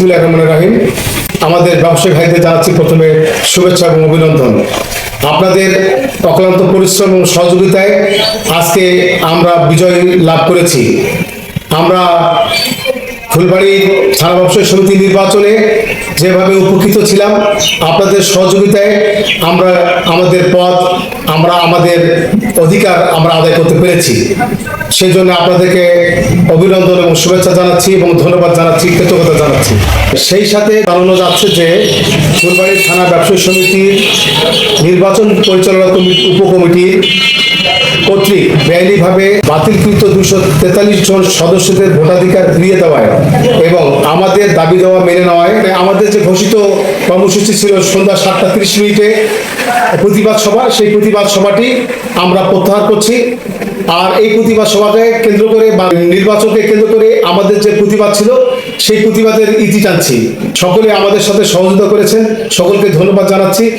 বিসমিল্লাহ রহমান রাহিম। আমাদের ব্যবসায়ী ভাইদের জানাচ্ছি প্রথমে শুভেচ্ছা এবং অভিনন্দন। আপনাদের অক্লান্ত পরিশ্রম এবং সহযোগিতায় আজকে আমরা বিজয় লাভ করেছি। আমরা ফুলবাড়ি থানা ব্যবসায়ী সমিতি নির্বাচনে যেভাবে উপকৃত ছিলাম, আপনাদের সহযোগিতায় আমরা আমাদের পদ, আমরা আমাদের অধিকার আমরা আদায় করতে পেরেছি। সেই জন্য আপনাদেরকে অভিনন্দন এবং শুভেচ্ছা জানাচ্ছি এবং ধন্যবাদ জানাচ্ছি, কৃতজ্ঞতা জানাচ্ছি। সেই সাথে জানানো যাচ্ছে যে ফুলবাড়ি থানা ব্যবসায়ী সমিতির নির্বাচন পরিচালনা কমিটি উপকমিটির কর্তৃক বেআইনিভাবে বাতিলকৃত দুশো তেতাল্লিশ জন সদস্যদের ভোটাধিকার ফিরিয়ে দেওয়ায় এবং আমাদের দাবি দেওয়া মেনে নেওয়ায় আমাদের যে ঘোষিত কর্মসূচি ছিল সন্ধ্যা সাতটা তিরিশ মিনিটে, প্রতিবাদ সভা, সেই প্রতিবাদ সভাটি আমরা প্রত্যাহার করছি। আর এই প্রতিবাদ সভাকে কেন্দ্র করে বা নির্বাচনকে কেন্দ্র করে আমাদের যে প্রতিবাদ ছিল, সেই প্রতিবাদের ইতি টানছি। সকলে আমাদের সাথে সহযোগিতা করেছেন। সকলকে ধন্যবাদ জানাচ্ছি।